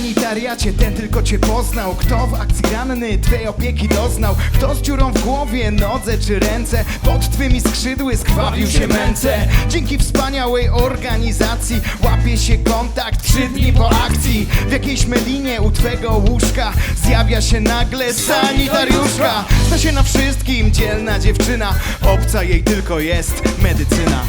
sanitariacie ten tylko cię poznał. Kto w akcji ranny twej opieki doznał? Kto z dziurą w głowie, nodze czy ręce? Pod twymi skrzydły skrwawił się męce. Dzięki wspaniałej organizacji Łapie się kontakt trzy dni po akcji. W jakiejś melinie u twego łóżka Zjawia się nagle sanitariuszka. Zna się na wszystkim, dzielna dziewczyna. Obca jej tylko jest medycyna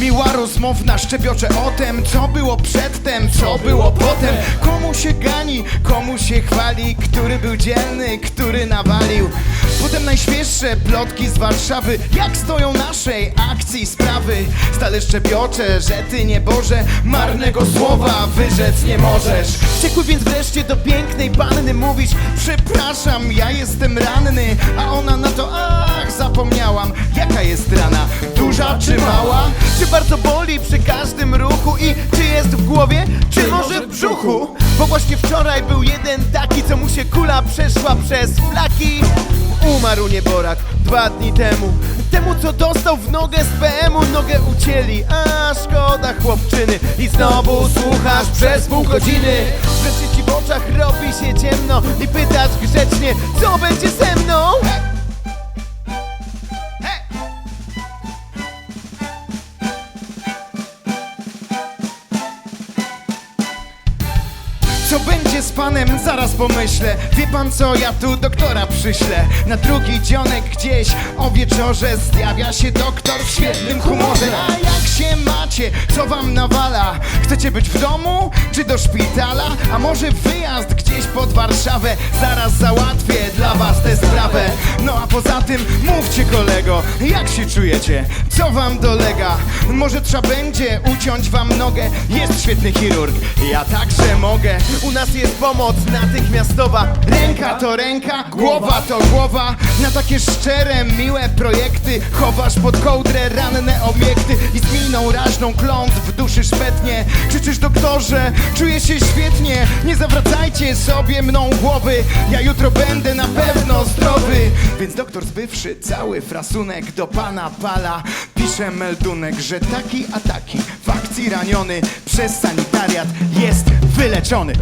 Miła rozmowna szczepiocze o tem, co było przedtem, co było potem. Komu się gani, komu się chwali, który był dzielny, który nawalił. Potem najświeższe plotki z Warszawy, jak stoją naszej akcji sprawy. Stale szczepiocze, że ty nie Boże, marnego słowa wyrzec nie możesz. Wściekły więc wreszcie do pięknej panny mówisz Przepraszam, ja jestem ranny, a ona na to, ach, zapomniałam Jaka jest rana, duża czy mała? Czy bardzo boli przy każdym ruchu? I czy jest w głowie, czy może w brzuchu? Bo właśnie wczoraj był jeden taki, co mu się kula przeszła przez flaki. Umarł nieborak dwa dni temu. Temu co dostał w nogę z PM-u nogę ucięli. A szkoda chłopczyny. I znowu słuchasz przez pół godziny. Wreszcie ci w oczach robi się ciemno I pytasz grzecznie co będzie ze mną? Co będzie z panem? Zaraz pomyślę Wie pan co, ja tu doktora przyślę Na drugi dzionek gdzieś o wieczorze Zjawia się doktor w świetnym humorze A jak się Co wam nawala? Chcecie być w domu? Czy do szpitala? A może wyjazd gdzieś pod Warszawę? Zaraz załatwię dla was tę sprawę No a poza tym mówcie kolego Jak się czujecie? Co wam dolega? Może trzeba będzie uciąć wam nogę Jest świetny chirurg Ja także mogę U nas jest pomoc natychmiastowa Ręka to ręka, głowa to głowa Na takie szczere, miłe projekty Chowasz pod kołdrę ranne obiekty I z miną kląt w duszy szpetnie Krzyczysz doktorze, czuję się świetnie. Nie zawracajcie sobie mną głowy. Ja jutro będę na pewno zdrowy. Więc doktor zbywszy cały frasunek do pana pala. Pisze meldunek, że taki a taki w akcji raniony Przez sanitariat jest wyleczony